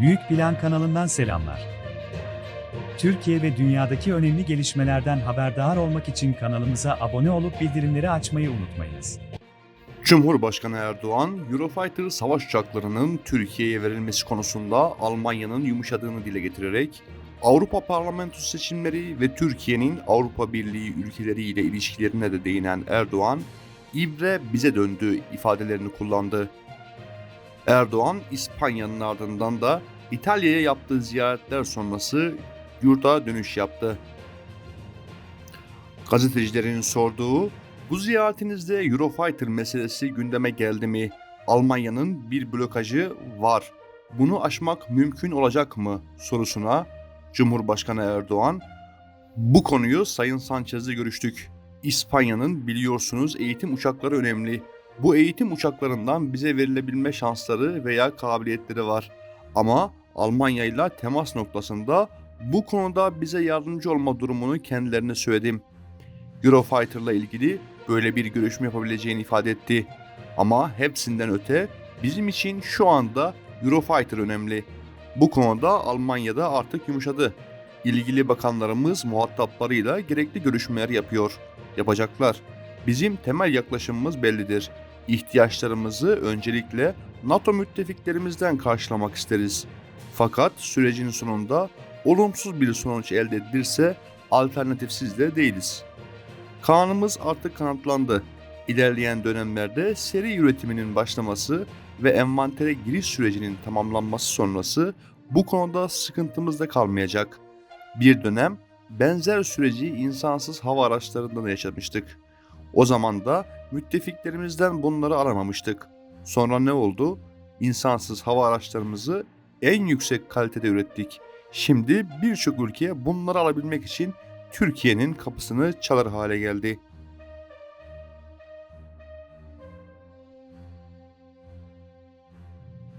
Büyük Plan kanalından selamlar. Türkiye ve dünyadaki önemli gelişmelerden haberdar olmak için kanalımıza abone olup bildirimleri açmayı unutmayınız. Cumhurbaşkanı Erdoğan, Eurofighter savaş uçaklarının Türkiye'ye verilmesi konusunda Almanya'nın yumuşadığını dile getirerek, Avrupa Parlamentosu seçimleri ve Türkiye'nin Avrupa Birliği ülkeleriyle ilişkilerine de değinen Erdoğan, "İbre bize döndü" ifadelerini kullandı. Erdoğan, İspanya'nın ardından da İtalya'ya yaptığı ziyaretler sonrası yurda dönüş yaptı. Gazetecilerin sorduğu bu ziyaretinizde Eurofighter meselesi gündeme geldi mi? Almanya'nın bir blokajı var. Bunu aşmak mümkün olacak mı? sorusuna Cumhurbaşkanı Erdoğan, bu konuyu Sayın Sanchez'le görüştük. İspanya'nın biliyorsunuz eğitim uçakları önemli. Bu eğitim uçaklarından bize verilebilme şansları veya kabiliyetleri var. Ama Almanya ile temas noktasında bu konuda bize yardımcı olma durumunu kendilerine söyledim. Eurofighter'la ilgili böyle bir görüşme yapabileceğini ifade etti. Ama hepsinden öte bizim için şu anda Eurofighter önemli. Bu konuda Almanya'da artık yumuşadı. İlgili bakanlarımız muhataplarıyla gerekli görüşmeler yapıyor. Yapacaklar. Bizim temel yaklaşımımız bellidir. İhtiyaçlarımızı öncelikle NATO müttefiklerimizden karşılamak isteriz. Fakat sürecin sonunda olumsuz bir sonuç elde edilirse alternatifsiz de değiliz. Kaan'ımız artık kanatlandı. İlerleyen dönemlerde seri üretiminin başlaması ve envantere giriş sürecinin tamamlanması sonrası bu konuda sıkıntımız da kalmayacak. Bir dönem benzer süreci insansız hava araçlarında da yaşamıştık. O zaman da müttefiklerimizden bunları aramamıştık. Sonra ne oldu? İnsansız hava araçlarımızı en yüksek kalitede ürettik. Şimdi birçok ülke bunları alabilmek için Türkiye'nin kapısını çalar hale geldi.